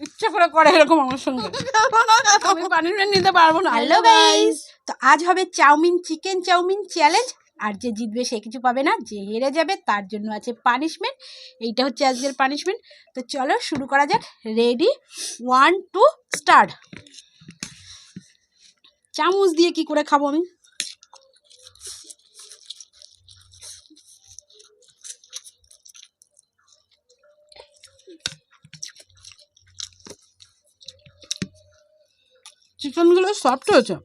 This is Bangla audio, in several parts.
ইচ্ছা করে করে এরকম আমার সঙ্গে। আমি পানিশমেন্ট নিতে পারব না। হ্যালো গাইস তো আজ হবে chow mein chicken chow mein challenge আর যে জিতবে সে কিছু পাবে না যে হেরে যাবে তার জন্য আছে পানিশমেন্ট এইটা হচ্ছে আজকের পানিশমেন্ট তো চলো শুরু করা যাক। রেডি ওয়ান টু স্টার্ট চামচ দিয়ে কি করে খাব আমি? চিকেনগুলো সফট হয়েছে।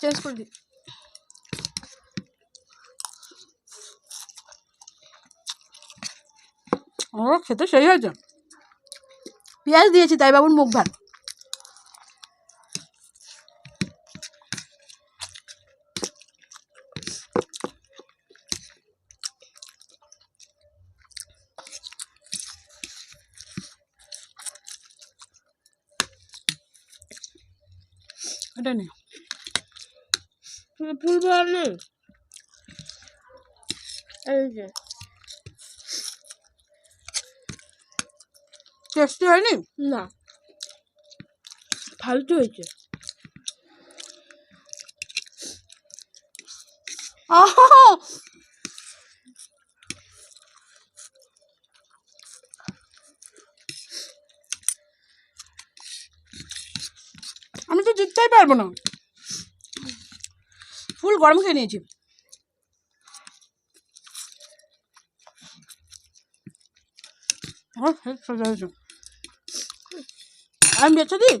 চেঞ্জ করে দিই। ও খেতে সেই হয়েছে। পেঁয়াজ দিয়েছি তাই বাবুর মুখ ভাত। এটা নে। ফুল ভালো এই যে। টেস্টি হয়নি? না। ফালতু হয়েছে। আহা! জিততেই পারব না। ফুল গরম খেয়ে নিয়েছি। আমি বেঁচে দিই?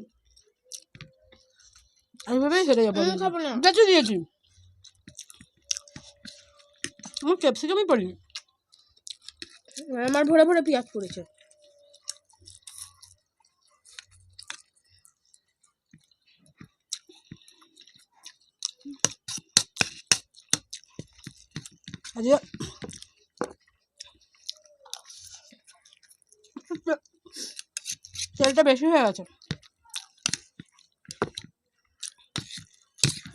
হেরে যাব। আমি আমি। খাব না। বেঁচে দিয়েছি। আমার ক্যাপসিকামই পড়িনি। আমার ভরে ভরে পেঁয়াজ পড়েছে। আজকে তেলটা বেশি হয়ে গেছে।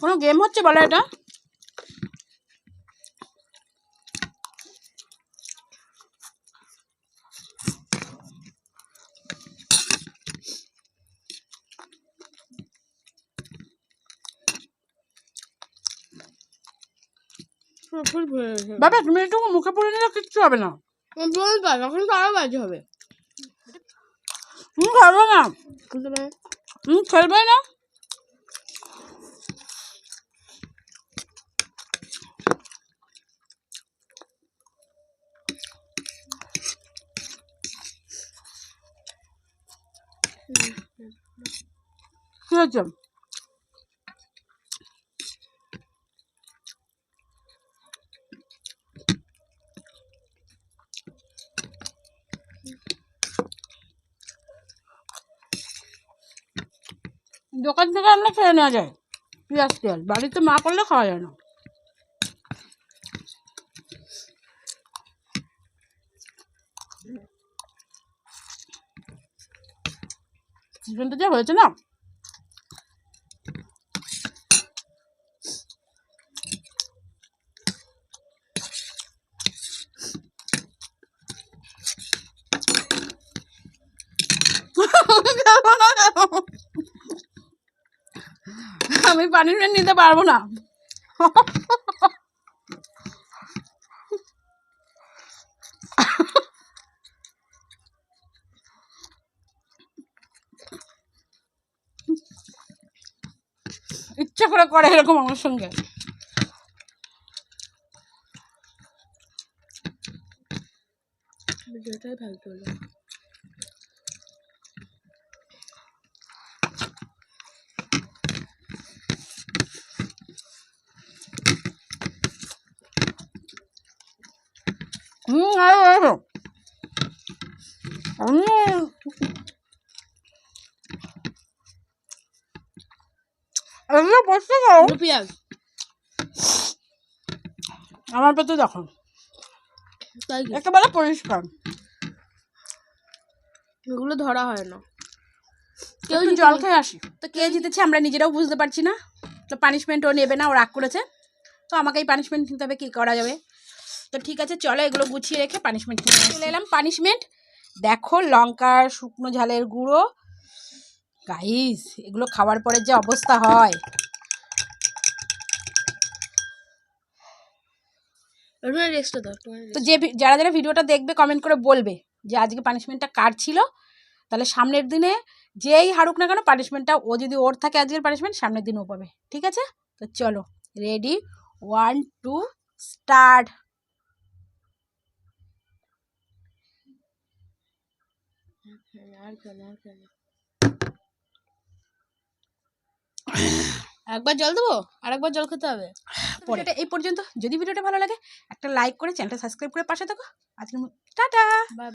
কোনো গেম হচ্ছে বলো এটা? বাবা তুমি একটু মুখে পড়ে নিলে কিচ্ছু হবে না। বলবা তখন তো আরও বাজে হবে। তুমি খাবে না। তুমি খেলবে না। কি হচ্ছে দোকান থেকে আমরা খেয়ে নেওয়া যায়। পেঁয়াজ, তেল, বাড়িতে মা করলে খাওয়া যায় না। চিকেনটা যা হয়েছে না? আমি পানিশমেন্ট নিতে পারব না। ইচ্ছা করে করে এরকম আমার সঙ্গে। ভিডিওটাই ফালতু পেঁয়াজ আমার পেতে দেখো একেবারে পরিষ্কার। এগুলো ধরা হয় না। কেউ জল খেয়ে আসি। তো কে জিতেছে আমরা নিজেরাও বুঝতে পারছি না। তো পানিশমেন্ট ও নেবে না ও রাগ করেছে। তো আমাকেই পানিশমেন্ট নিতে হবে কী করা যাবে? তো ঠিক আছে চলো এগুলো গুছিয়ে রেখে পানিশমেন্ট চলে এলাম। পানিশমেন্ট দেখো লঙ্কার শুকনো ঝালের গুঁড়ো। গাইস এগুলো খাওয়ার পরে যে অবস্থা হয়। তো যে যারা যারা ভিডিওটা দেখবে কমেন্ট করে বলবে যে আজকে পানিশমেন্টটা কার ছিল। তাহলে সামনের দিনে যেই হারুক না কেন পানিশমেন্টটা ও যদি ওর থাকে আজকের পানিশমেন্ট সামনের দিন ও পাবে। ঠিক আছে? তো চলো রেডি ওয়ান টু স্টার্ট কেন একবার জল দেবো? আর একবার জল খেতে হবে? পরে। এই পর্যন্ত। যদি ভিডিওটা ভালো লাগে একটা লাইক করে চ্যানেলটা সাবস্ক্রাইব করে পাশে থাকো। আজকের টাটা!